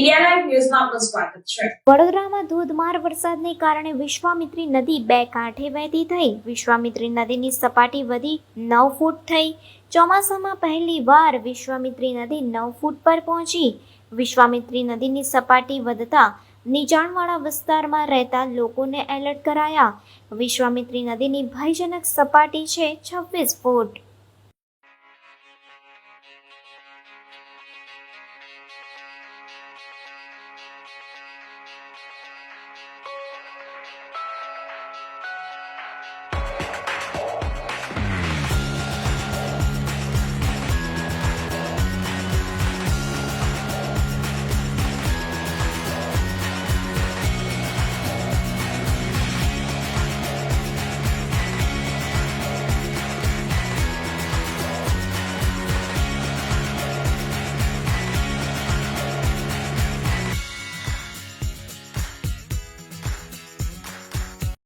India ન્યૂઝમાં આપનું સ્વાગત છે. વડોદરામાં ધોધમાર વરસાદને કારણે વિશ્વામિત્રી નદી બે કાંઠે વહેતી થઈ. વિશ્વામિત્રી નદીની સપાટી વધી નવ ફૂટ થઈ. ચોમાસામાં પહેલી વાર વિશ્વામિત્રી નદી નવ ફૂટ પર પહોંચી. વિશ્વામિત્રી નદીની સપાટી વધતા નીચાણવાળા વિસ્તારમાં રહેતા લોકોને એલર્ટ કરાયા. વિશ્વામિત્રી નદીની ભયજનક સપાટી છે છવ્વીસ ફૂટ.